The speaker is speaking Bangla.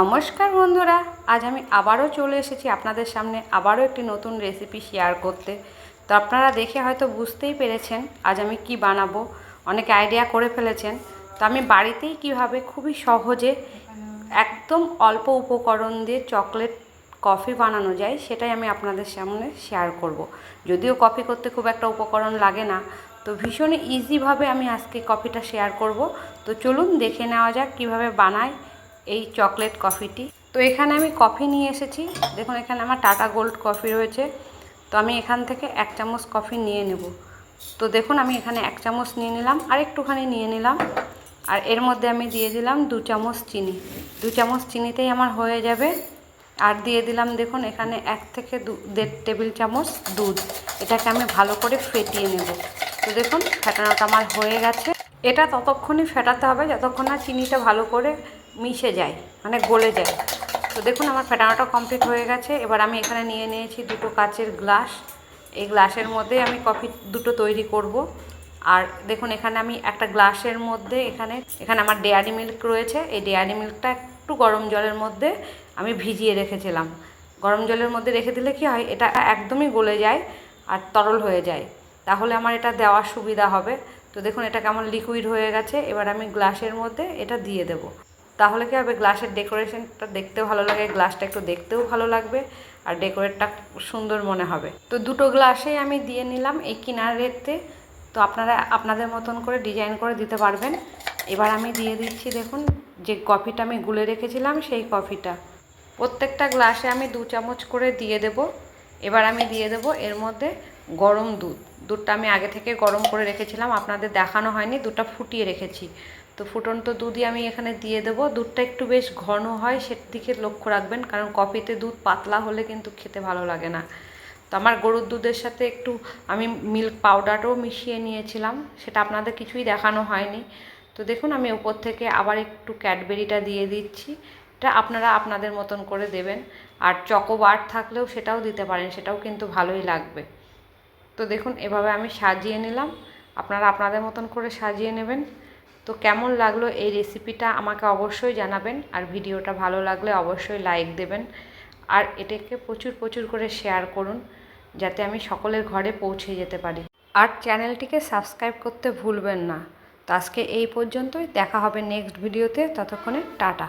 নমস্কার বন্ধুরা, আজ আমি আবারও চলে এসেছি আপনাদের সামনে আবারও একটি নতুন রেসিপি শেয়ার করতে। তো আপনারা দেখে হয়তো বুঝতেই পেরেছেন আজ আমি কি বানাবো, অনেকে আইডিয়া করে ফেলেছেন। তো আমি বাড়িতেই কীভাবে খুবই সহজে একদম অল্প উপকরণ দিয়ে চকলেট কফি বানানো যায়, সেটাই আমি আপনাদের সামনে শেয়ার করব। যদিও কফি করতে খুব একটা উপকরণ লাগে না, তো ভীষণ ইজিভাবে আমি আজকে কফিটা শেয়ার করব। তো চলুন দেখে নেওয়া যাক কীভাবে বানায় এই চকলেট কফিটি। তো এখানে আমি কফি নিয়ে এসেছি। দেখুন, এখানে আমার টাটা গোল্ড কফি রয়েছে। তো আমি এখান থেকে এক চামচ কফি নিয়ে নেব। তো দেখুন, আমি এখানে এক চামচ নিয়ে নিলাম, আর একটুখানি নিয়ে নিলাম। আর এর মধ্যে আমি দিয়ে দিলাম দু চামচ চিনি। দু চামচ চিনিতেই আমার হয়ে যাবে। আর দিয়ে দিলাম, দেখুন, এখানে এক থেকে দু, দেড় টেবিল চামচ দুধ। এটাকে আমি ভালো করে ফেটিয়ে নেব। তো দেখুন, ফেটানোটা আমার হয়ে গেছে। এটা ততক্ষণই ফেটাতে হবে, যতক্ষণ না চিনিটা ভালো করে মিশে যায় মানে গলে যায়। তো দেখুন আমার ফেটানোটা কমপ্লিট হয়ে গেছে। এবার আমি এখানে নিয়ে নিয়েছি দুটো কাচের গ্লাস। এই গ্লাসের মধ্যে আমি কফি দুটো তৈরি করব। আর দেখুন এখানে আমি একটা গ্লাসের মধ্যে এখানে এখানে আমার ডেয়ারি মিল্ক রয়েছে। এই ডেয়ারি মিল্কটা একটু গরম জলের মধ্যে আমি ভিজিয়ে রেখেছিলাম। গরম জলের মধ্যে রেখে দিলে কি হয়, এটা একদমই গলে যায় আর তরল হয়ে যায়। তাহলে আমার এটা দেওয়ার সুবিধা হবে। তো দেখুন এটা কেমন লিকুইড হয়ে গেছে। এবার আমি গ্লাসের মধ্যে এটা দিয়ে দেব। তাহলে কি হবে? গ্লাসের ডেকোরেশনটা দেখতেও ভালো লাগে গ্লাসটা একটু দেখতেও ভালো লাগবে, আর ডেকোরেটটা সুন্দর মনে হবে। তো দুটো গ্লাসেই আমি দিয়ে নিলাম এই কিনারেতে। তো আপনারা আপনাদের মতন করে ডিজাইন করে দিতে পারবেন। এবার আমি দিয়ে দিচ্ছি দেখুন, যে কফিটা আমি গুলে রেখেছিলাম, সেই কফিটা প্রত্যেকটা গ্লাসে আমি দু চামচ করে দিয়ে দেব। এবার আমি দিয়ে দেব এর মধ্যে গরম দুধ। দুধটা আমি আগে থেকে গরম করে রেখেছিলাম, আপনাদের দেখানো হয়নি, দুধটা ফুটিয়ে রেখেছি। তো ফুটন্ত দুধই আমি এখানে দিয়ে দেব। দুধটা একটু বেশ ঘন হয়, সেদিকে লক্ষ্য রাখবেন, কারণ কফিতে দুধ পাতলা হলে কিন্তু খেতে ভালো লাগে না। তো আমার গরুর দুধের সাথে একটু আমি মিল্ক পাউডারও মিশিয়ে নিয়েছিলাম, সেটা আপনাদের কিছুই দেখানো হয়নি। তো দেখুন, আমি উপর থেকে আবার একটু ক্যাডবেরিটা দিয়ে দিচ্ছি। এটা আপনারা আপনাদের মতন করে দেবেন। আর চকোবার থাকলেও সেটাও দিতে পারেন, সেটাও কিন্তু ভালোই লাগবে। তো দেখুন, এভাবে আমি সাজিয়ে নিলাম। আপনারা আপনাদের মতন করে সাজিয়ে নেবেন। তো কেমন লাগল এই রেসিপিটা আমাকে অবশ্যই জানাবেন। আর ভিডিওটা ভালো লাগলে অবশ্যই লাইক দেবেন। আর এটাকে প্রচুর প্রচুর করে শেয়ার করুন, যাতে আমি সকলের ঘরে পৌঁছে যেতে পারি। আর চ্যানেলটিকে সাবস্ক্রাইব করতে ভুলবেন না। তো আজকে এই পর্যন্তই। দেখা হবে নেক্সট ভিডিওতে ততক্ষণে টাটা।